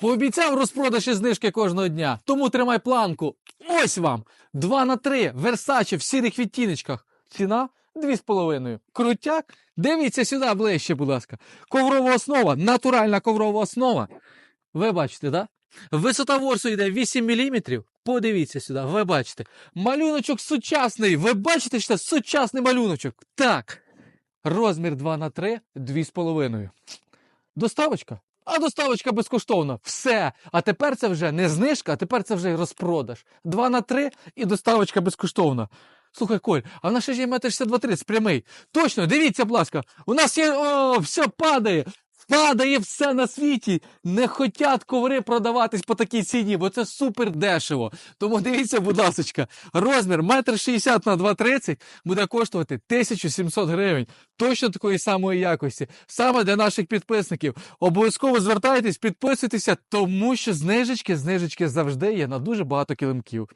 Пообіцяв розпродаж і знижки кожного дня. Тому тримай планку. Ось вам. 2 на 3. Версаче в сірих відтіночках. Ціна 2,5. Крутяк. Дивіться сюди ближче, будь ласка. Коврова основа, натуральна коврова основа. Ви бачите? Да? Висота ворсу йде 8 мм. Подивіться сюди, ви бачите. Малюночок сучасний. Ви бачите, що це сучасний малюночок. Так. Розмір 2 на 3, 2,5. Доставочка? А доставочка безкоштовна. Все. А тепер це вже не знижка, а тепер це вже й розпродаж. 2 на 3 і доставочка безкоштовна. Слухай, Коль, а в нас ще є метр 62,30 прямий. Точно, дивіться, будь ласка, у нас є. О, все падає. Падає все на світі. Не хотять коври продаватись по такій ціні, бо це супер дешево. Тому дивіться, будь ласка, розмір 1,60 на 2,30 буде коштувати 1700 гривень. Точно такої самої якості. Саме для наших підписників. Обов'язково звертайтесь, підписуйтеся, тому що знижечки, знижечки завжди є на дуже багато килимків.